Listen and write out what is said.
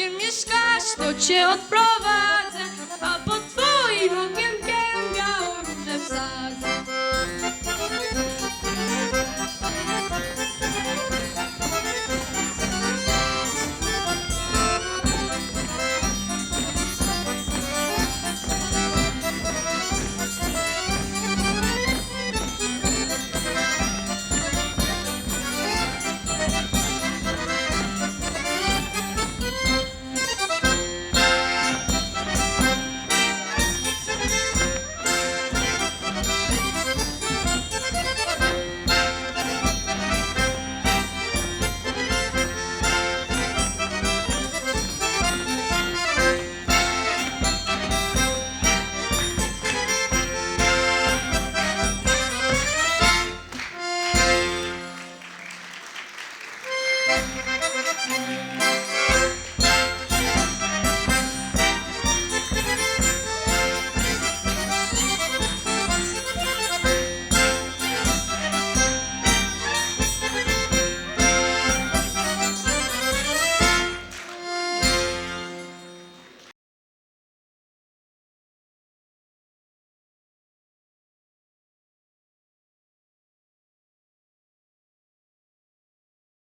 gdzie mieszkasz, to cię odprowadzę.